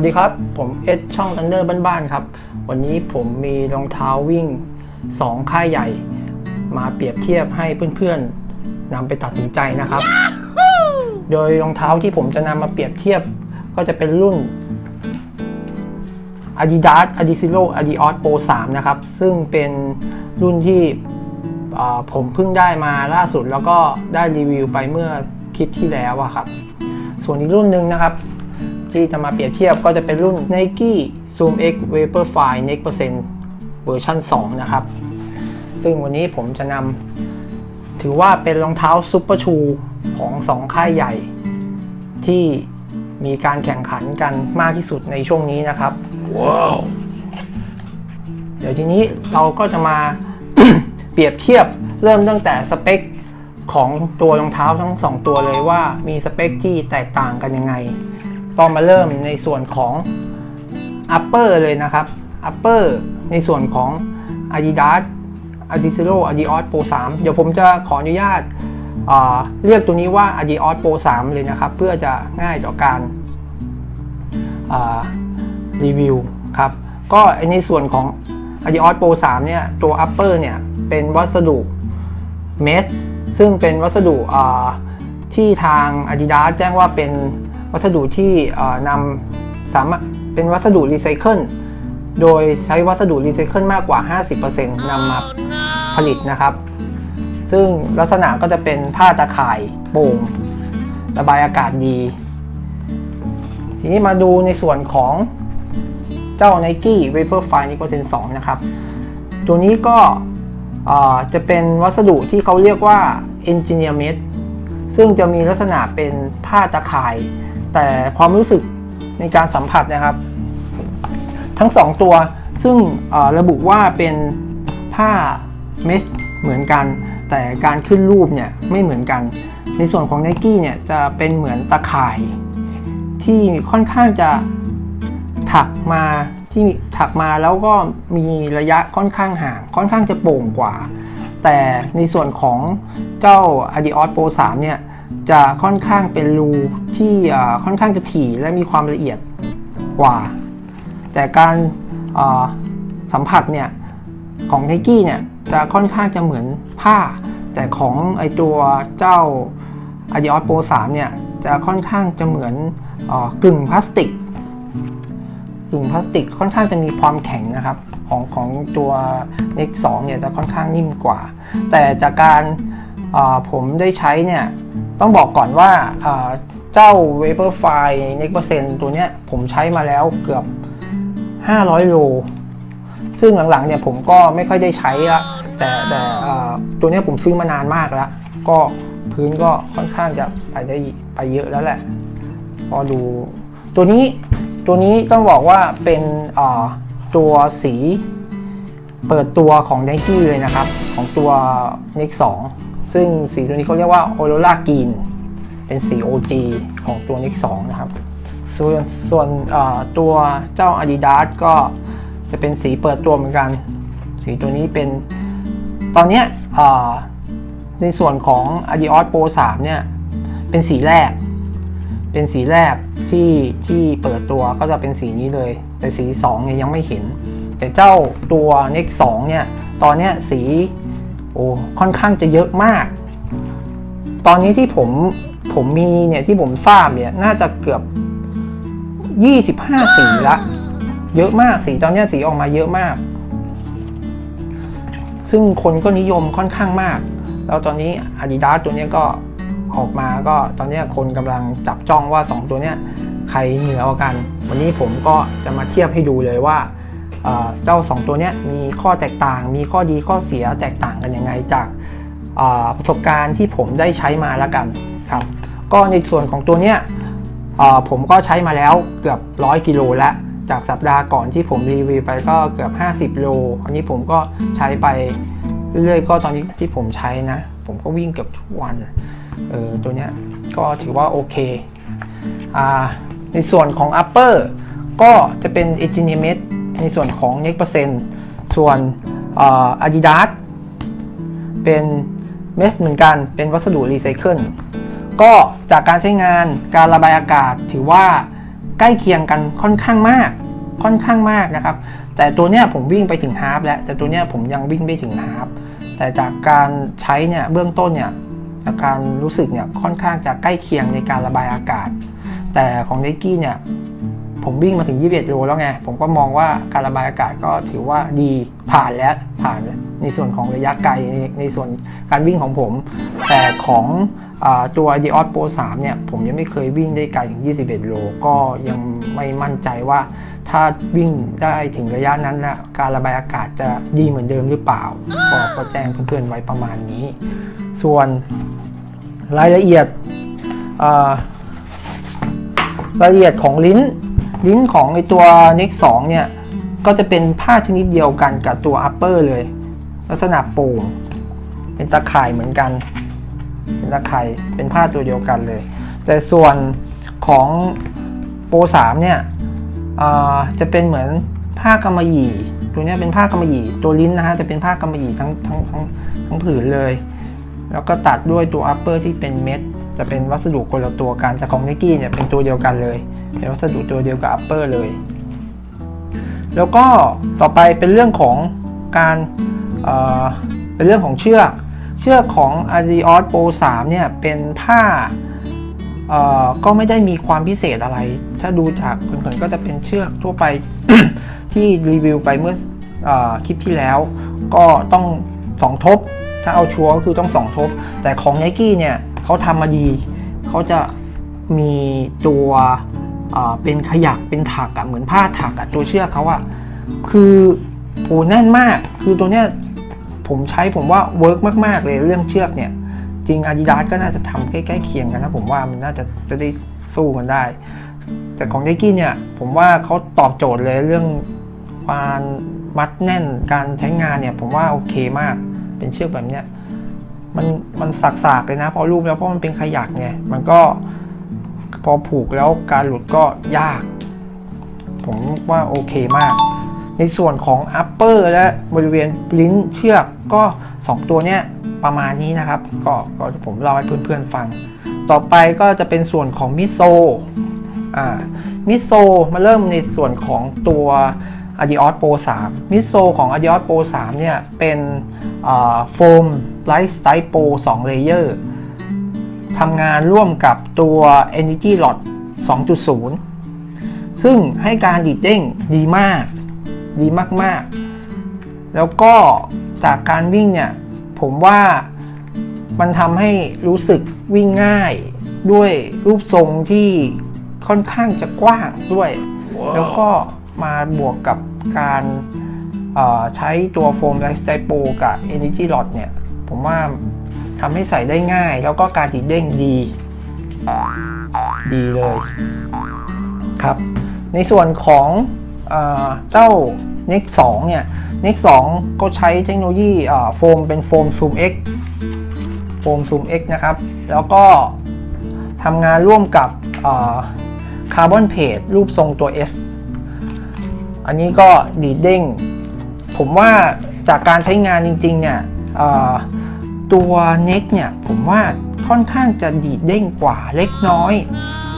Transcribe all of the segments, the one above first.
วัสดีครับ ผมเอสช่องทันเดอร์บ้านๆครับ วันนี้ผมมีรองเท้าวิ่ง 2 ค่ายใหญ่ มาเปรียบเทียบให้เพื่อนๆนำไปตัดสินใจนะครับ โดยรองเท้าที่ผมจะนำมาเปรียบเทียบก็จะเป็นรุ่น Adidas Adizero Adios Pro 3 นะครับ ซึ่งเป็นรุ่นที่ผมเพิ่งได้มาล่าสุดแล้วก็ได้รีวิวไปเมื่อคลิปที่แล้วอะครับ ส่วนอีกรุ่นหนึ่งนะครับ ที่จะมาเปรียบเทียบก็จะเป็นรุ่น Nike Zoom X Vaporfly Next Percent เวอร์ชัน2 นะครับ ซึ่งวันนี้ผมจะนำถือว่าเป็นรองเท้าซุปเปอร์ชูของ 2 ค่ายใหญ่ ที่มีการแข่งขันกันมากที่สุดในช่วงนี้นะครับว้าวเดี๋ยวทีนี้เราก็จะมา เปรียบเทียบเริ่มตั้งแต่สเปคของตัวรองเท้าทั้งสองตัวเลยว่ามีสเปคที่แตกต่างกันยังไง ก็มาเริ่มในส่วนของ upper เลยนะครับ upper ในส่วนของ Adidas Adizero Adios Pro 3 เดี๋ยวผมจะขออนุญาตาเรียกตัวนี้ว่า Adios Pro 3 เลยนะครับ เพื่อจะง่ายต่อการารีวิวครับ ก็ในส่วนของ Adios Pro 3 เนี่ย ตัว upper เนี่ย เป็นวัสดุเมสซึ่งเป็นวัสดุที่ทาง Adidas แจ้งว่าเป็น วัสดุที่นำสามารถเป็นวัสดุรีไซเคิลโดยใช้วัสดุรีไซเคิลมากกว่า 50%นำมาผลิตนะครับ ซึ่งลักษณะก็จะเป็นผ้าตะข่ายโป่งระบายอากาศดี ทีนี้มาดูในส่วนของเจ้า Nike Vaporfly Next Percent 2นะครับ ตัวนี้ก็จะเป็นวัสดุที่เขาเรียกว่า Engineer Made ซึ่งจะมีลักษณะเป็นผ้าตะข่าย แต่ความรู้สึกในการสัมผัสนะครับ ทั้ง 2 ตัวซึ่งระบุว่าเป็นผ้าเมสเหมือนกัน แต่การขึ้นรูปเนี่ยไม่เหมือนกัน ในส่วนของ Nike เนี่ยจะเป็นเหมือนตะข่าย ที่ค่อนข้างจะถักมาที่ถักมาแล้วก็มีระยะค่อนข้างห่าง ค่อนข้างจะโป่งกว่า แต่ในส่วนของเจ้า Adios Pro 3เนี่ย จะค่อนข้างเป็นรูที่ค่อนข้างจะถี่และมีความละเอียดกว่า แต่การสัมผัสเนี่ยของ n นกี้เนี่ยจะค่อนข้างจะเหมือนผ้า แต่ของไอตัวเจ้า Adios Pro 3เนี่ยจะค่อนข้างจะเหมือนอกึ่งพลาสติกกึ่งพลาสติกค่อนข้างจะมีความแข็งนะครับของของตัว Nex 2เนี่ยจะค่อนข้างนิ่มกว่า แต่จากการาผมได้ใช้เนี่ย ต้องบอกก่อนว่าเจ้า Vaporfly Next Percent ตัวเนี้ยผมใช้มาแล้วเกือบ 500 โล ซึ่งหลังๆเนี่ยผมก็ไม่ค่อยได้ใช้ละแต่แต่ตัวเนี้ยผมซื้อมานานมากแล้ว ก็พื้นก็ค่อนข้างจะไปได้ไปเยอะแล้วแหละ พอดู ตัวนี้ตัวนี้ต้องบอกว่าเป็นตัวสีเปิดตัวของ n นกี้เลยนะครับ ของตัว Nex 2 ซึ่งสีตัวนี้เขาเรียกว่า Aurora Green เป็นสี OG ของตัว Nex 2 นะครับ ส่วนส่วนตัวเจ้า Adidas ก็จะเป็นสีเปิดตัวเหมือนกัน สีตัวนี้เป็นตอนนี้ในส่วนของ Adios Pro 3 เนี่ย เป็นสีแรก เป็นสีแรกที่ที่เปิดตัวก็จะเป็นสีนี้เลย แต่สี2เนี่ยยังไม่เห็น แต่เจ้าตัว Nex 2 เนี่ย ตอนนี้สี ค่อนข้างจะเยอะมาก ตอนนี้ที่ผมผมมีเนี่ยที่ผมทราบเนี่ยน่าจะเกือบ 25 สีละ เยอะมากสีตอนนี้สีออกมาเยอะมาก ซึ่งคนก็นิยมค่อนข้างมาก แล้วตอนนี้ Adidas ตัวเนี้ยก็ออกมาก็ตอนนี้คนกำลังจับจ้องว่า 2 ตัวเนี้ยใครเหนือกว่ากัน วันนี้ผมก็จะมาเทียบให้ดูเลยว่า เจ้า 2 ตัวนี้มีข้อแตกต่าง มีข้อดีข้อเสียแตกต่างกันยังไงจากประสบการณ์ที่ผมได้ใช้มาแล้วกันครับก็ในส่วนของตัวเนี้ยผมก็ใช้มาแล้วเกือบ100กิโลแล้วจากสัปดาห์ก่อนที่ผมรีวิวไปก็เกือบ 50 โล อันนี้ผมก็ใช้ไปเรื่อยๆก็ตอนนี้ที่ผมใช้นะ ผมก็วิ่งเกือบทุกวันเออตัวเนี้ยก็ถือว่าโอเคอ่าในส่วนของ upper ก็จะเป็น e g i n e e r m a d e ในส่วนของ next percent ส่วนอา Adidas เป็นเมสเหมือนกันเป็นวัสดุรีไซเคิลก็จากการใช้งานการระบายอากาศถือว่าใกล้เคียงกันค่อนข้างมาก ค่อนข้างมากนะครับ แต่ตัวเนี้ยผมวิ่งไปถึงฮาร์ปแล้ว แต่ตัวเนี้ยผมยังวิ่งไม่ถึงฮาร์ปแต่จากการใช้เนี่ยเบื้องต้นเนี่ยจากการรู้สึกเนี่ยค่อนข้างจะใกล้เคียงในการระบายอากาศ แต่ของไนกี้เนี่ย ผมวิ่งมาถึง 21โลแล้วไง ผมก็มองว่าการระบายอากาศก็ถือว่าดีผ่านแล้วผ่านในส่วนของระยะไกลในส่วนการวิ่งของผม แต่ของอตัว d ีออ Pro 3 เนี่ย ผมยังไม่เคยวิ่งได้ไกลถึง 21 โล ก็ยังไม่มั่นใจว่าถ้าวิ่งได้ถึงระยะนั้นแล้วการระบายอากาศจะดีเหมือนเดิมหรือเปล่า ก็แจ้งเพื่อนๆไว้ประมาณนี้ ส่วนรายละเอียดรายละเอียดของลิ้น ลิ้นของไอตัว Nex 2เนี่ย ก็จะเป็นผ้าชนิดเดียวกันกับตัว Upper เลย ลักษณะโป่ง เป็นตะข่ายเหมือนกัน เป็นตะข่ายเป็นผ้าตัวเดียวกันเลย แต่ส่วนของโปร3เนี่ยจะเป็นเหมือนผ้ากำมะหยี่ตัวเนี้ยเป็นผ้ากำมะหยี่ตัวลิ้นนะฮะจะเป็นผ้ากำมะหยี่ทั้งทั้งทั้งทั้งผืนเลย แล้วก็ตัดด้วยตัว upper ที่เป็นเม็ด จะเป็นวัสดุคนละตัวกันแต่ของ n i กี้เนี่ยเป็นตัวเดียวกันเลย เป็นวัสดุตัวเดียวกับ upper เลย แล้วก็ต่อไปเป็นเรื่องของการเเป็นเรื่องของเชือก เชือกของ Adios Pro 3เนี่ยเป็นผ้าก็ไม่ได้มีความพิเศษอะไร ถ้าดูจากเผินๆก็จะเป็นเชือกทั่วไปที่รีวิวไปเมื่อออคลิปที่แล้ว ก็ต้อง2ทบ ถ้าเอาชัวร์ก็คือต้อง2ทบ แต่ของ n i กี้เนี่ย เขาทำมาดี เขาจะมีตัวเป็นขยักเป็นถักอะเหมือนผ้าถักอะตัวเชือกเขาอะคือโอ้แน่นมากคือตัวเนี้ยผมใช้ผมว่าเวิร์กมาก ๆ เลยเรื่องเชือกเนี่ย จริง Adidas ก็น่าจะทำใกล้ๆเคียงกันนะผมว่ามันน่าจะจะได้สู้กันได้ แต่ของ n i กี้เนี่ยผมว่าเขาตอบโจทย์เลยเรื่องการมัดแน่นการใช้งานเนี่ยผมว่าโอเคมากเป็นเชือกแบบเนี้ย มันมันสักๆเลยนะพอรูปแล้วเพราะมันเป็นขยักไงมันก็พอผูกแล้วการหลุดก็ยาก ผมว่าโอเคมาก ในส่วนของ upper และบริเวณลิ้นเชือกก็ 2 ตัวเนี้ยประมาณนี้นะครับ ก็ก็ผมเล่าให้เพื่อนๆฟัง ต่อไปก็จะเป็นส่วนของมิโซอ่ามิโซมาเริ่มในส่วนของตัว Adios Pro 3มิโซของ Adios Pro 3 เนี่ย เป็นโฟมไลท์สไตล์โปร2เลเยอร์ทำงานร่วมกับตัว Energy Lot 2.0 ซึ่งให้การดีดเด้งดีมาก ดีมาก ๆ แล้วก็จากการวิ่งเนี่ย ผมว่ามันทำให้รู้สึกวิ่งง่ายด้วยรูปทรงที่ค่อนข้างจะกว้างด้วยแล้วก็มาบวกกับ การใช้ตัวโฟมไลท์สไตล์โปรกับ Energy Lot เนี่ย ผมว่าทำให้ใส่ได้ง่าย แล้วก็การติดเด้งดี ดีเลยครับ ในส่วนของเอเจ้า Nex 2 เนี่ย Nex 2 ก็ใช้เทคโนโลยีโฟมเป็นโฟม Zoom X โฟม Zoom X นะครับ แล้วก็ทำงานร่วมกับคาร์บอนเพจรูปทรงตัว S อันนี้ก็ดีดเด้ง ผมว่าจากการใช้งานจริงๆเนี่ยตัว Nex เนี่ยผมว่าค่อนข้างจะดีดเด้งกว่าเล็กน้อย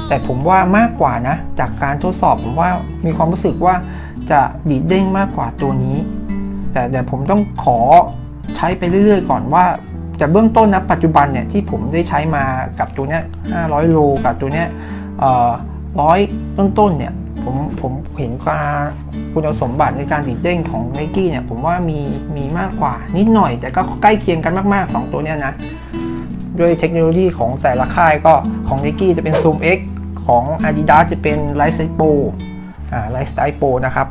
แต่ผมว่ามากกว่านะ จากการทดสอบผมว่ามีความรู้สึกว่าจะดีดเด้งมากกว่าตัวนี้ แต่เดี๋ยวผมต้องขอใช้ไปเรื่อย ๆ ก่อนว่าแต่เบื้องต้นนะปัจจุบันเนี่ยที่ผมได้ใช้มากับตัวเนี้ย500 โลกับตัวเนี้ยร้อยต้นๆเนี่ย ผมผมเห็นการคุณสมบัติในการดีดเด้งของ n i กี้เนี่ย ผมว่ามีมีมากกว่า นิดหน่อยแต่ก็ใกล้เคียงกันมากๆ 2 ตัวเนี้ยนะ ด้วยเทคโนโลยีของแต่ละค่ายก็ของ n i กี้จะเป็น Zoom X ของ Adidas จะเป็น Lightstyle Pro อ่า Lightstyle Pro นะครับ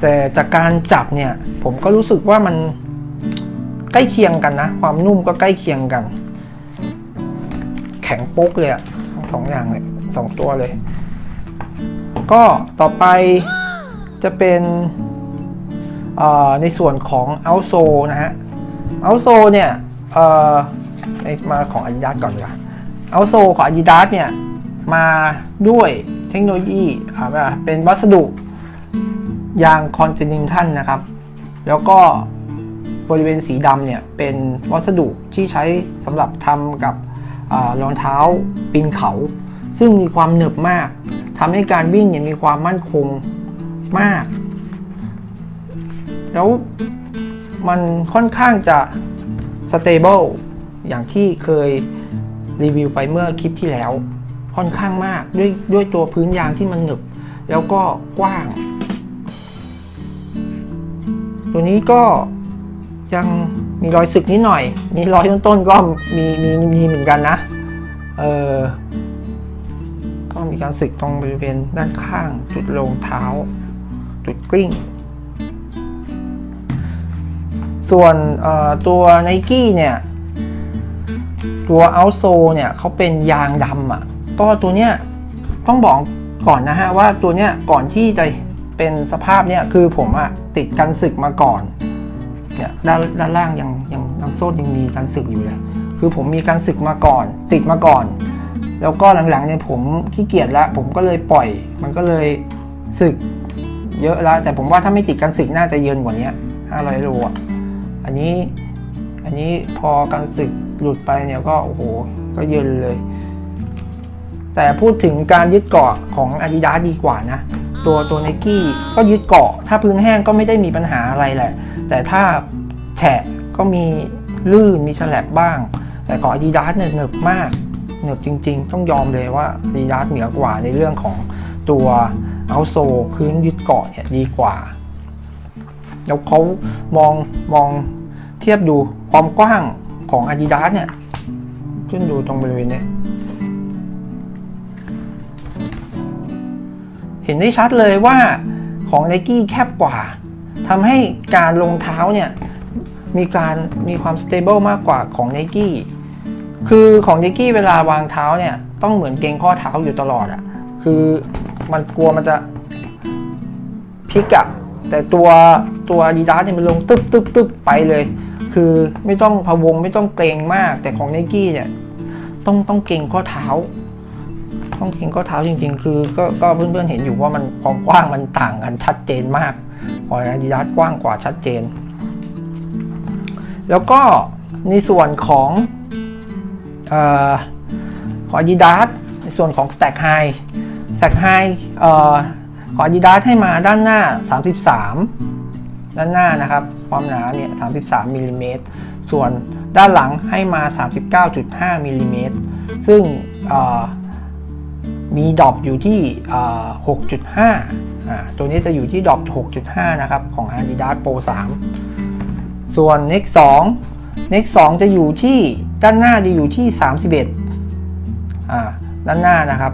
แต่จากการจับเนี่ย ผมก็รู้สึกว่ามันใกล้เคียงกันนะ ความนุ่มก็ใกล้เคียงกัน แข็งโป๊กเลยอะ สองอย่างเลยสองตัวเลย ก็ต่อไปจะเป็นในส่วนของ o u t s o นะฮะ o u t s o เนี่ยเออมาของ Adidas ก่อนดีกว่า o u t s o ของ Adidas เนี่ยมาด้วยเทคโนโลยีอ่าเป็นวัสดุยางคอนติเนนทัลนะครับ แล้วก็บริเวณสีดำเนี่ยเป็นวัสดุที่ใช้สำหรับทำกับ รองเท้าปีนเขา ซึ่งมีความหนึบมากทำให้การวิ่งเนี่ยมีความมั่นคงมาก แล้วมันค่อนข้างจะ stable อย่างที่เคยรีวิวไปเมื่อคลิปที่แล้ว ค่อนข้างมากด้วยด้วยตัวพื้นยางที่มันหนึบ แล้วก็กว้าง ตัวนี้ก็ยัง มีรอยสึกนิดหน่อย นี่รอยต้นๆก็มีมีมีเหมือนกันนะ เออก็มีการสึกตรงบริเวณด้านข้าง จุดรองเท้า จุดกลิ้ง ส่วนตัว n i กี้เนี่ย ตัวเอาโซเนี่ยเขาเป็นยางดำอะ ก็ตัวเนี้ยต้องบอกก่อนนะฮะว่าตัวเนี้ยก่อนที่จะเป็นสภาพเนี่ยคือผมอะติดกันสึกมาก่อน เนี่ยด้านด้านล่างยังยังยังโซ่ยังมีกันสึกอยู่เลย คือผมมีการสึกมาก่อน ติดมาก่อน แล้วก็หลังๆเนี่ยผมขี้เกียจล้วผมก็เลยปล่อย มันก็เลยสึกเยอะแล้ว แต่ผมว่าถ้าไม่ติดกันสึกน่าจะเยินกว่านี้500โลอะอันนี้อันนี้พอกันสึกหลุดไปเนี่ยก็โอ้โหก็เยินเลย แต่พูดถึงการยึดเกาะของ Adidas ดีกว่านะ ตัวตัว n i กี้ก็ยึดเกาะ ถ้าพื้นแห้งก็ไม่ได้มีปัญหาอะไรแหละ แต่ถ้าแฉะก็มีลื่นมีฉลับบ้าง แต่ของ Adidas เนี่ยเหนึบมากเหนึบจริง ๆ ต้องยอมเลยว่า Adidas เหนือกว่าในเรื่องของตัวเอาโซพื้นยึดเกาะเนี่ยดีกว่า แล้วเขามองมองเทียบดูความกว้างของ Adidas เนี่ยขึ้นดูตรงบริเวณนี้เห็นได้ชัดเลยว่าของ n i กี้แคบกว่า ทำให้การลงเท้าเนี่ยมีการมีความ stable มากกว่าของ n i กี้คือของ n i กี้เวลาวางเท้าเนี่ยต้องเหมือนเกรงข้อเท้าอยู่ตลอดอะ่ะคือมันกลัวมันจะพลิกอะแต่ตัวตัว Adidas เนี่ยมันลงตึ๊บตึ๊บตึ๊บไปเลย คือไม่ต้องพะวงไม่ต้องเกรงมากแต่ของ n i กี้เนี่ยต้องต้องเกรงข้อเท้า ต้องเกรงข้อเท้าจริง ๆ คือก็ก็เพื่อนๆเห็นอยู่ว่ามันความกว้างมันต่างกันชัดเจนมากของ Adidas กว้างกว่าชัดเจน แล้วก็ในส่วนของอ่อของ Adidas ในส่วนของ Stack High Stack High เอ่อของ Adidas ให้มาด้านหน้า 33 ด้านหน้านะครับ ความหนาเนี่ย33มิลลิเมตรส่วนด้านหลังให้มา 39.5มิลลิเมตรซึ่งอ มีดรอปอยู่ที่ 6.5อ่าตัวนี้จะอยู่ที่ดรอป6.5 นะครับ ของ Adidas Pro 3 ส่วน Next 2 Next 2 จะอยู่ที่ด้านหน้าจะอยู่ที่ 31อ่าด้านหน้านะครับ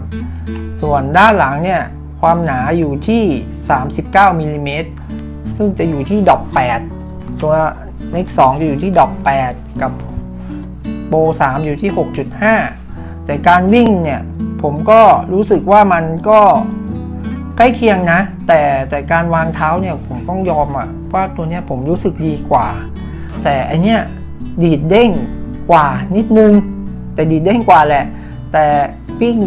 ส่วนด้านหลังเนี่ย ความหนาอยู่ที่ 39มิลลิเมตรซึ่งจะอยู่ที่ดรอป8ตัว Next 2 จะอยู่ที่ดรอป8กับ Pro 3อยู่ที่ 6.5 แต่การวิ่งเนี่ย ผมก็รู้สึกว่ามันก็ใกล้เคียงนะ แต่แต่การวางเท้าเนี่ยผมต้องยอมอะว่าตัวเนี้ยผมรู้สึกดีกว่า แต่อันเนี้ยดีดเด้งกว่านิดนึง แต่ดีดเด้งกว่าแหละ แต่วิ่ง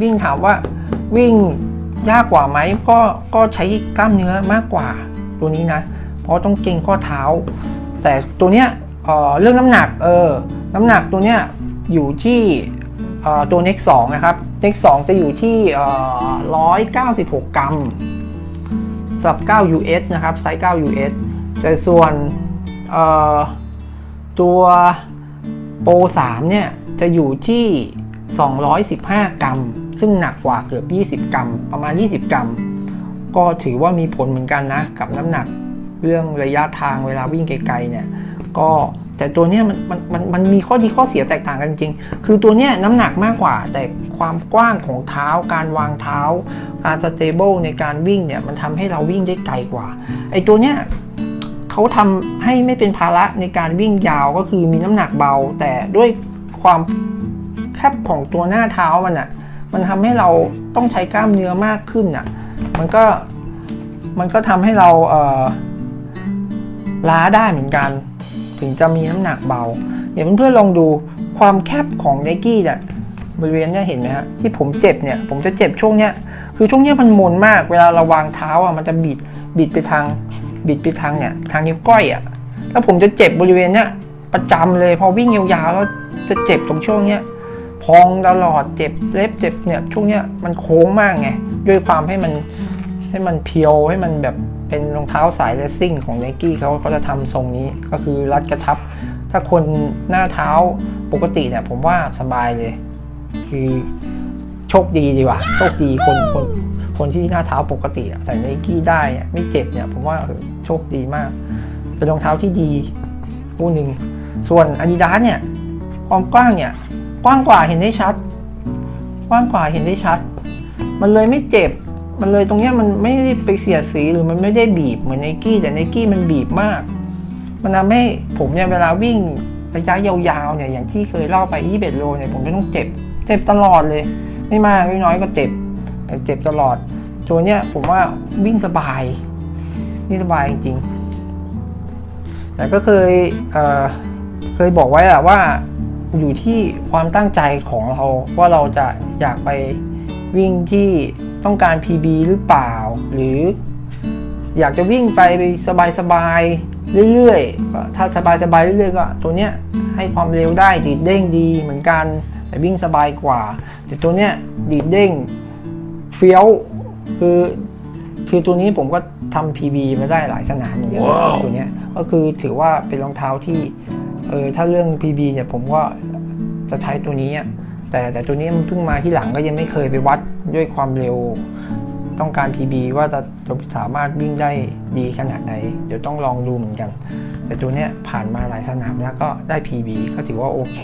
วิ่งถามว่าวิ่งยากกว่าไหมก็ก็ใช้กล้ามเนื้อมากกว่าตัวนี้นะ เพราะต้องเกรงข้อเท้า แต่ตัวเนี้ยเออเรื่องน้ำหนักเออน้ำหนักตัวเนี้ยอยู่ที่ ตัว Next 2นะครับ Next 2จะอยู่ที่เอ่อ196 กรัมสับ9 US นะครับ ไซส์ 9 US แต่ส่วนตัวโปร3เนี่ย จะอยู่ที่ 215 กรัม ซึ่งหนักกว่าเกือบ 20 กรัม ประมาณ 20 กรัม ก็ถือว่ามีผลเหมือนกันนะ กับน้ำหนักเรื่องระยะทางเวลาวิ่งไกลๆเนี่ย ก็ แต่ตัวเนี้ยมันมันมันมันมีข้อดีข้อเสียแตกต่างกันจริง คือตัวเนี้ยน้ำหนักมากกว่า แต่ความกว้างของเท้า การวางเท้า การสเตเบิลในการวิ่งเนี่ยมันทำให้เราวิ่งได้ไกลกว่า ไอ้ตัวเนี้ยเขาทำให้ไม่เป็นภาระในการวิ่งยาวก็คือมีน้ำหนักเบา แต่ด้วยความแคบของตัวหน้าเท้ามันอะ่ะมันทำให้เราต้องใช้กล้ามเนื้อมากขึ้นอะมันก็มันก็ทำให้เราเออล้าได้เหมือนกัน ถึงจะมีน้ำหนักเบา เดี๋ยวเพื่อนๆลองดูความแคบของไนกี้เนี่ยบริเวณเนี่ยเห็นไหมฮะที่ผมเจ็บเนี่ยผมจะเจ็บช่วงเนี้ยคือช่วงเนี้ยมันมนมากเวลาเราวางเท้าอะมันจะบิดบิดไปทางบิดไปทางเนี่ยทางนิ้วก้อยอะแล้วผมจะเจ็บบริเวณเนี้ยประจำเลยพอวิ่งยาวๆแล้วจะเจ็บตรงช่วงเนี้ยพองตลอดเจ็บเล็บเจ็บเนี่ยช่วงเนี้ยมันโค้งมากไงด้วยความให้มันให้มันเพียวให้มันแบบ เป็นรองเท้าสายเลสซิ่งของไนกี้เขาเขาจะทำทรงนี้ก็คือรัดกระชับ ถ้าคนหน้าเท้าปกติเนี่ยผมว่าสบายเลย คือโชคดีดีกว่าโชคดีคนคนคนที่หน้าเท้าปกติใส่ไนกี้ได้ไม่เจ็บเนี่ยผมว่าโชคดีมาก เป็นรองเท้าที่ดีคู่หนึ่งส่วน Adidas เนี่ยความกว้างเนี่ยกว้างกว่าเห็นได้ชัด กว้างกว่าเห็นได้ชัด มันเลยไม่เจ็บ มันเลยตรงเนี้ยมันไม่ได้ไปเสียดสีหรือมันไม่ได้บีบเหมือนไนกี้แต่ไนกี้มันบีบมาก มันทำให้ผมเนี่ยเวลาวิ่งระยะยาวๆเนี่ยอย่างที่เคยเล่าไป21โลเนี่ยผมจะต้องเจ็บ เจ็บตลอดเลย ไม่มากไม่น้อยก็เจ็บแต่เจ็บตลอดตัวเนี้ยผมว่าวิ่งสบายวิ่สบายจริงๆ แต่ก็เคยเเคยบอกไว้อะว่าอยู่ที่ความตั้งใจของเราว่าเราจะอยากไปวิ่งที่ ต้องการ PB หรือเปล่า หรืออยากจะวิ่งไปสบายๆเรื่อยๆก็ถ้าสบายๆเรื่อยๆก็ตัวเนี้ยให้ความเร็วได้ดีดเด้งดีเหมือนกัน แต่วิ่งสบายกว่า แต่ตัวเนี้ยดีดเด้งเฟี้ยวคือคือตัวนี้ผมก็ทำ PB มาได้หลายสนามเหมือนกันตัวเนี้ยก็คือถือว่าเป็นรองเท้าที่เออถ้าเรื่อง PB เนี่ยผมก็จะใช้ตัวนี้อะ แต่แต่ตัวนี้มันเพิ่งมาที่หลังก็ยังไม่เคยไปวัดด้วยความเร็ว ต้องการ PB ว่าจะจะสามารถวิ่งได้ดีขนาดไหน เดี๋ยวต้องลองดูเหมือนกัน แต่ตัวเนี้ยผ่านมาหลายสนามแล้วก็ได้ PB ก็ถือว่าโอเค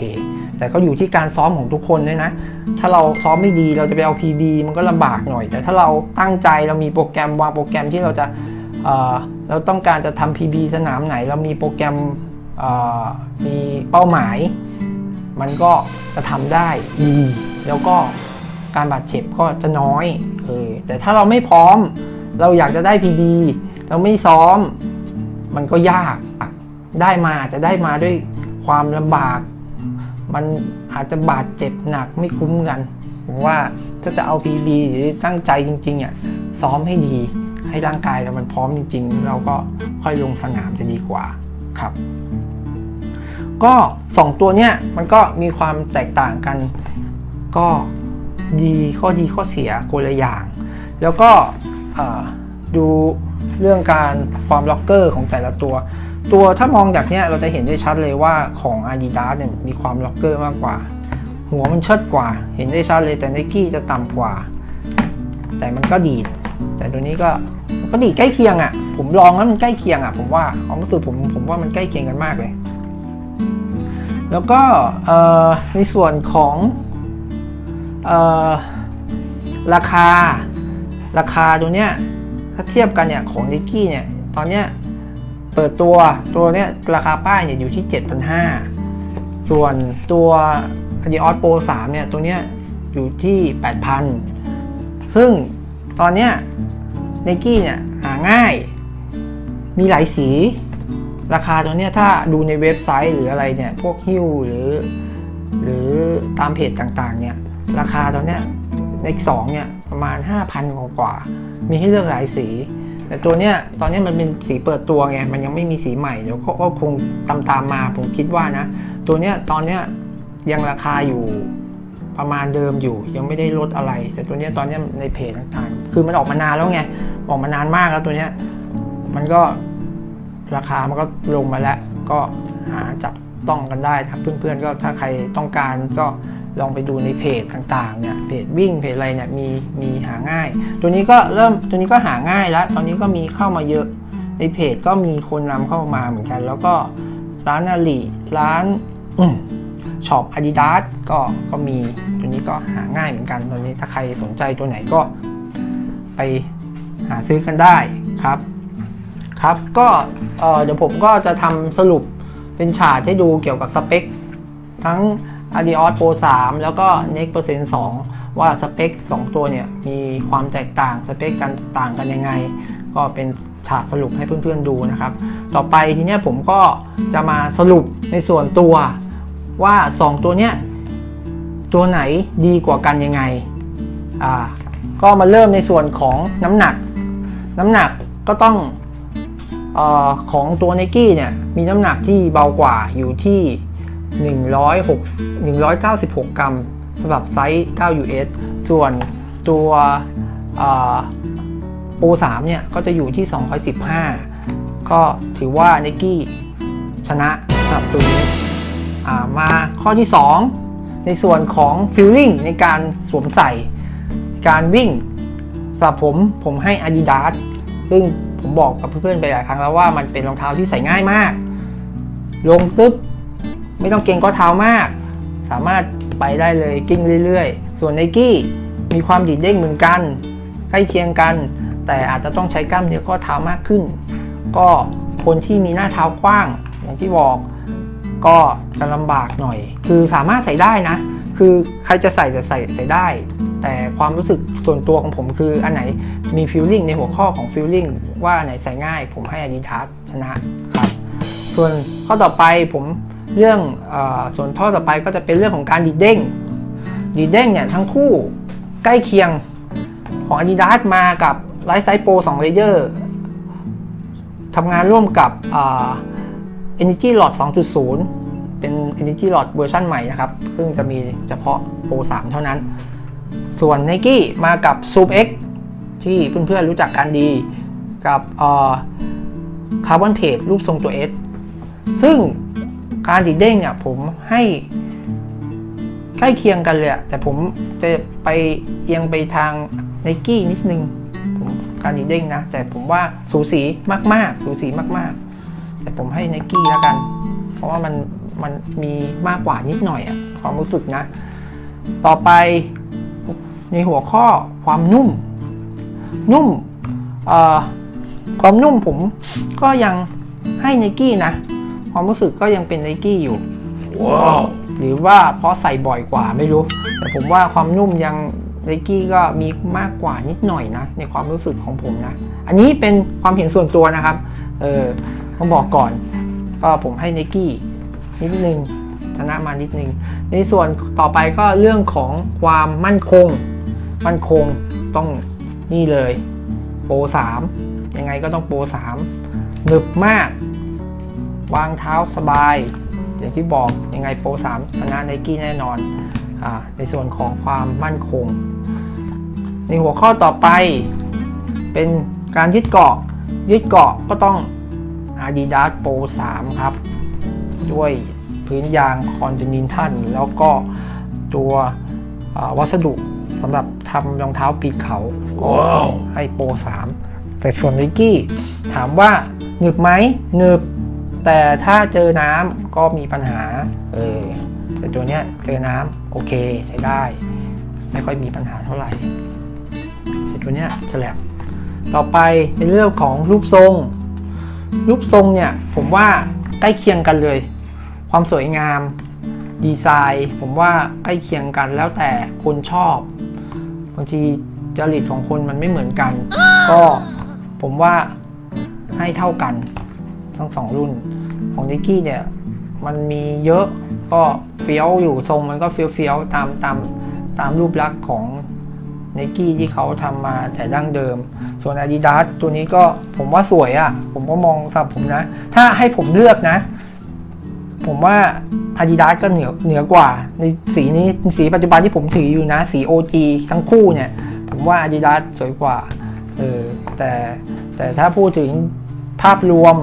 แต่ก็อยู่ที่การซ้อมของทุกคนด้วยนะ ถ้าเราซ้อมไม่ดีเราจะไปเอา PB มันก็ลำบากหน่อย แต่ถ้าเราตั้งใจเรามีโปรแกรมวางโปรแกรมที่เราจะเเราต้องการจะทำ PB สนามไหน เรามีโปรแกรมมีเป้าหมาย มันก็จะทำได้ดี แล้วก็การบาดเจ็บก็จะน้อยเออแต่ถ้าเราไม่พร้อม เราอยากจะได้ PB เราไม่ซ้อม มันก็ยากได้มาอาจจะได้มาด้วยความลำบาก มันอาจจะบาดเจ็บหนักไม่คุ้มกันผมว่าถ้าจะเอา PB หรือตั้งใจจริงๆอะซ้อมให้ดีให้ร่างกายเรามันพร้อมจริง ๆ เราก็ค่อยลงสนามจะดีกว่าครับ ก็ 2 ตัวเนี้ยมันก็มีความแตกต่างกัน ก็ดีข้อดีข้อเสียคนละอย่าง แล้วก็ดูเรื่องการความล็อกเกอร์ของแต่ละตัว ตัวถ้ามองจากเนี้ยเราจะเห็นได้ชัดเลยว่าของ Adidas เนี่ยมีความล็อกเกอร์มากกว่า หัวมันเชิดกว่า เห็นได้ชัดเลยแต่ Nike จะต่ำกว่า แต่มันก็ดีด แต่ตัวนี้ก็ก็ดีใกล้เคียงอะ่ะผมลองแล้วมันใกล้เคียงอะ่ะผมว่าความรู้สึกผมผมว่ามันใกล้เคียงกันมากเลย แล้วก็ในส่วนของออราคาราคาตัวเนี้ยถ้าเทียบกันเนี่ยของนิกกี้เนี่ยตอนเนี้ยเปิดตัวตัวเนี้ยราคาป้ายเนี่ยอยู่ที่ 7,500 ส่วนตัว Adios Pro 3เนี่ยตัวเนี้ยอยู่ที่ 8,000 ซึ่งตอนเนี้ยไนกี้เนี่ยหาง่ายมีหลายสี ราคาตัวเนี้ยถ้าดูในเว็บไซต์หรืออะไรเนี่ยพวกฮิ้วหรือ หรือตามเพจต่างๆเนี่ยราคาตัวเนี้ยในสองเนี่ยประมาณ 5,000กว่ากว่า มีให้เลือกหลายสี แต่ตัวเนี้ยตอนนี้มันเป็นสีเปิดตัวไงมันยังไม่มีสีใหม่เดี๋ยวก็คงตามตามๆมาผมคิดว่านะ ตัวเนี้ยตอนเนี้ยยังราคาอยู่ประมาณเดิมอยู่ยังไม่ได้ลดอะไร แต่ตัวเนี้ยตอนเนี้ยในเพจต่างๆ คือมันออกมานานแล้วไงออกมานานมากแล้วตัวเนี้ยมันก็ ราคามันก็ลงมาแล้ว ก็หาจับต้องกันได้ครับเพื่อนๆก็ถ้าใครต้องการก็ลองไปดูในเพจต่างๆเนี่ยเพจวิ่งเพจอะไรเนี่ยมีมีหาง่าย ตัวนี้ก็เริ่มตัวนี้ก็หาง่ายแล้ว ตอนนี้ก็มีเข้ามาเยอะในเพจก็มีคนนำเข้ามาเหมือนกัน แล้วก็ร้านอาลีร้านช็อปอาดิดาสก็ก็มีตัวนี้ก็หาง่ายเหมือนกันตัวนี้ถ้าใครสนใจตัวไหนก็ไปหาซื้อกันได้ครับ ครับก็เดี๋ยวผมก็จะทำสรุปเป็นฉาร์ตให้ดูเกี่ยวกับสเปค ทั้ง Adios Pro 3 แล้วก็ Next Percent 2 ว่าสเปค 2 ตัวเนี่ยมีความแตกต่างสเปคกันต่างกันยังไง ก็เป็นฉาร์ตสรุปให้เพื่อนๆดูนะครับ ต่อไปทีเนี้ยผมก็จะมาสรุปในส่วนตัวว่า 2 ตัวเนี้ยตัวไหนดีกว่ากันยังไงอ่าก็มาเริ่มในส่วนของน้ำหนัก น้ำหนักก็ต้อง ออของตัว n นกี้เนี่ยมีน้ำหนักที่เบากว่าอยู่ที่ 106 196 กรัมสำหรับไซส์ 9 US ส่วนตัวโปร3เนี่ยก็จะอยู่ที่ 215 ก็ถือว่า n นกี้ชนะสำหรับตัวนี้มาข้อที่ 2 ในส่วนของ feeling ในการสวมใส่การวิ่งสำหรับผมผมให้ Adidas ซึ่ง ผมบอกกับเพื่อนๆไปหลายครั้งแล้วว่ามันเป็นรองเท้าที่ใส่ง่ายมาก ลงตึ๊บไม่ต้องเกรงข้อเท้ามาก สามารถไปได้เลยกิ้งเรื่อยๆ ส่วนไนกี้มีความดีดเด้งเหมือนกัน ใกล้เคียงกัน แต่อาจจะต้องใช้กล้ามเนื้อข้อเท้ามากขึ้น ก็คนที่มีหน้าเท้ากว้าง อย่างที่บอกก็จะลำบากหน่อย คือสามารถใส่ได้นะ คือใครจะใส่จะใส่ใส่ได้ แต่ความรู้สึกส่วนตัวของผมคืออันไหนมีฟิลลิ่งในหัวข้อของฟิลลิ่งว่าอันไหนใส่ง่าย ผมให้ Adidas ชนะครับ ส่วนข้อต่อไปผมเรื่องอส่วนข้อต่อไปก็จะเป็นเรื่องของการดีดเด้งดีดเด้งเนี่ยทั้งคู่ใกล้เคียงของ Adidas มากับ Light Size Pro 2 Layer ทำงานร่วมกับอ่า Energy Lot 2.0 เป็น Energy Lot เวอร์ชันใหม่นะครับ ซึ่งจะมีเฉพาะ Pro 3เท่านั้น ส่วน Nike มากับ Zoom X ที่เพื่อนๆรู้จักกันดี กับคาร์บอนเพจรูปทรงตัว S ซึ่งการดีดเด้งเนี่ยผมให้ใกล้เคียงกันเลยแต่ผมจะไปเอียงไปทาง n นกี้นิดนึงผมการดีดเด้งนะ แต่ผมว่าสูสีมากๆ สูสีมากๆ แต่ผมให้ n นกี้แล้วกัน เพราะว่ามันมันมีมากกว่านิดหน่อยอะความรู้สึกนะ ต่อไป ในหัวข้อความนุ่ม นุ่มความนุ่มผมก็ยังให้ n นกี้นะ ความรู้สึกก็ยังเป็น n นกี้อยู่ ว้าว หรือว่าเพราะใส่บ่อยกว่าไม่รู้ แต่ผมว่าความนุ่มยัง n นกี้ก็มีมากกว่านิดหน่อยนะ ในความรู้สึกของผมนะ อันนี้เป็นความเห็นส่วนตัวนะครับ เออต้องบอกก่อน ก็ผมให้ n นกี้นิดนึงชนะมานิดนึง ในส่วนต่อไปก็เรื่องของความมั่นคง มั่นคงต้องนี่เลยโปร3ยังไงก็ต้องโปร3หนึบมาก วางเท้าสบาย อย่างที่บอกยังไงโปร3ชนะไนกี้แน่นอนอาในส่วนของความมั่นคง ในหัวข้อต่อไป เป็นการยึดเกาะยึดเกาะก็ต้อง Adidas Pro 3 ครับ ด้วยพื้นยางคอนติเนนทัลแล้วก็ตัววัสดุ สำหรับทำรองเท้าปีกเขาก็ว้าวให้โปร3แต่ส่วนลิกกี้ถามว่าหนึบไหมหนึบ แต่ถ้าเจอน้ำก็มีปัญหาเออแต่ตัวเนี้ยเจอน้ำโอเคใช้ได้ ไม่ค่อยมีปัญหาเท่าไหร่แต่ตัวเนี้ยฉลับต่อไปในเรื่องของรูปทรง รูปทรงเนี่ยผมว่าใกล้เคียงกันเลย ความสวยงามดีไซน์ ผมว่าใกล้เคียงกันแล้วแต่คนชอบ บางทีจริตของคนมันไม่เหมือนกัน ก็ผมว่าให้เท่ากันทั้งสองรุ่นของนิกกี้เนี่ยมันมีเยอะก็เฟี้ยวอยู่ทรงมันก็เฟี้ยวเฟี้ยวๆตามตามตามรูปลักษณ์ของไนกี้ที่เขาทำมาแต่ดั้งเดิม ส่วน Adidas ตัวนี้ก็ผมว่าสวยอะ่ะ ผมก็มองสำหรับผมนะ ถ้าให้ผมเลือกนะ ผมว่า Adidas ก็เหนือเหนือกว่า ในสีนี้สีปัจจุบันที่ผมถืออยู่นะ สี OG ทั้งคู่เนี่ย ผมว่า Adidas สวยกว่าเออแต่แต่ถ้าพูดถึงภาพรวม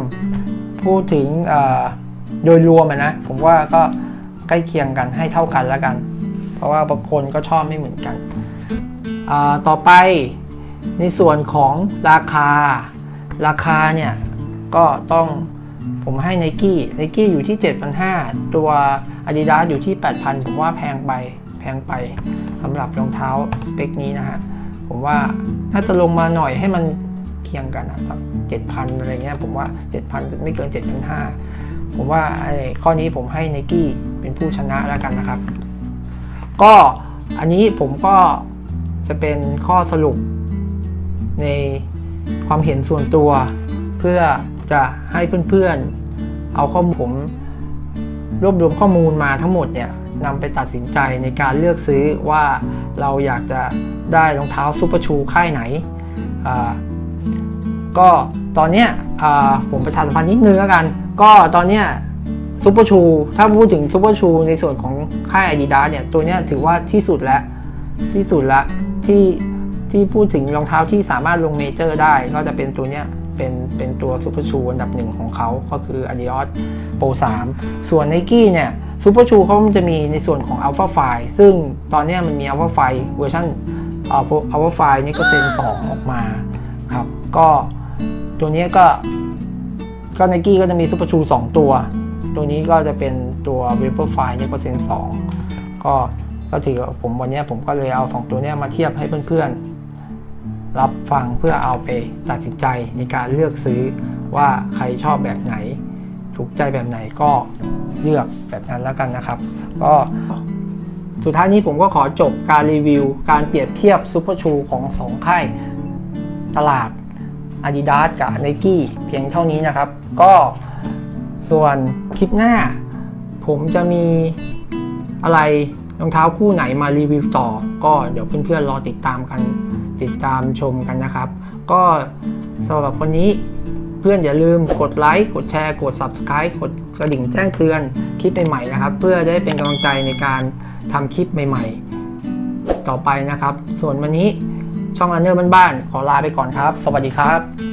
พูดถึงโดยรวมนะ ผมว่าก็ใกล้เคียงกันให้เท่ากันแล้วกัน เพราะว่าบางคนก็ชอบไม่เหมือนกัน ต่อไปในส่วนของราคาราคาเนี่ยก็ต้อง ผมให้ n นกี้ไนกี้อยู่ที่ 7,500 ตัว Adidas อยู่ที่ 8,000 ผมว่าแพงไปแพงไปสำหรับรองเท้าสเปคนี้นะฮะ ผมว่าถ้าจะลงมาหน่อยให้มันเคียงกันอะสักเจ็ดพันอะไรเงี้ยผมว่า 7,000จะไม่เกิน 7,500 ผมว่าไอ้ข้อนี้ผมให้ n นกี้เป็นผู้ชนะแล้วกันนะครับ ก็อันนี้ผมก็จะเป็นข้อสรุปในความเห็นส่วนตัวเพื่อ จะให้เพื่อนๆ เอาข้อมูลผมรวบรวมข้อมูลมาทั้งหมดเนี่ยนำไปตัดสินใจในการเลือกซื้อว่าเราอยากจะได้รองเท้าซูเปอร์ชูค่ายไหน ก็ตอนเนี้ยผมประชาสัมพันธ์นิดนึงแล้วกัน ก็ตอนเนี้ยซูเปอร์ชูถ้าพูดถึงซูเปอร์ชูในส่วนของค่าย Adidas เนี่ยตัวเนี้ยถือว่าที่สุดแล้ว ที่สุดละที่ที่พูดถึงรองเท้าที่สามารถลงเมเจอร์ได้ก็จะเป็นตัวเนี้ย เป็นเป็นตัวซูเปอร์ชูอันดับหนึ่งของเขาก็คือ Adidas Pro 3 ส่วน Nike เนี่ยซูเปอร์ชูเขาจะมีในส่วนของ Alpha f i ซึ่งตอนนี้มันมี Alpha f i เวอร์ชัน Alpha f i นี่ก็เซน2ออกมาครับก็ตัวเนี้ยก็ก็ไนกี้ก็จะมีซูเปอร์ชู2ตัว ตัวนี้ก็จะเป็นตัว Vaporfly เนี่ยเปอร์เซ็นต์2ก็ก็ถือว่ผมวันนี้ผมก็เลยเอา 2 ตัวนี้มาเทียบให้เพื่อนๆ รับฟังเพื่อเอาไปตัดสินใจในการเลือกซื้อว่าใครชอบแบบไหน ถูกใจแบบไหนก็เลือกแบบนั้นแล้วกันนะครับ ก็สุดท้ายนี้ผมก็ขอจบการรีวิว การเปรียบเทียบซูเปอร์ชูของสองค่ายตลาด Adidas กับ Nike เพียงเท่านี้นะครับ ก็ส่วนคลิปหน้า ผมจะมีอะไรรองเท้าคู่ไหนมารีวิวต่อ ก็เดี๋ยวเพื่อนๆรอติดตามกัน ติดตามชมกันนะครับ ก็สำหรับวันนี้เพื่อนอย่าลืมกดไลค์กดแชร์กด Subscribe กดกระดิ่งแจ้งเตือนคลิปใหม่ๆนะครับ เพื่อได้เป็นกำลังใจในการทำคลิปใหม่ๆ ต่อไปนะครับ ส่วนวันนี้ช่องรันเนอร์บ้านๆขอลาไปก่อนครับ สวัสดีครับ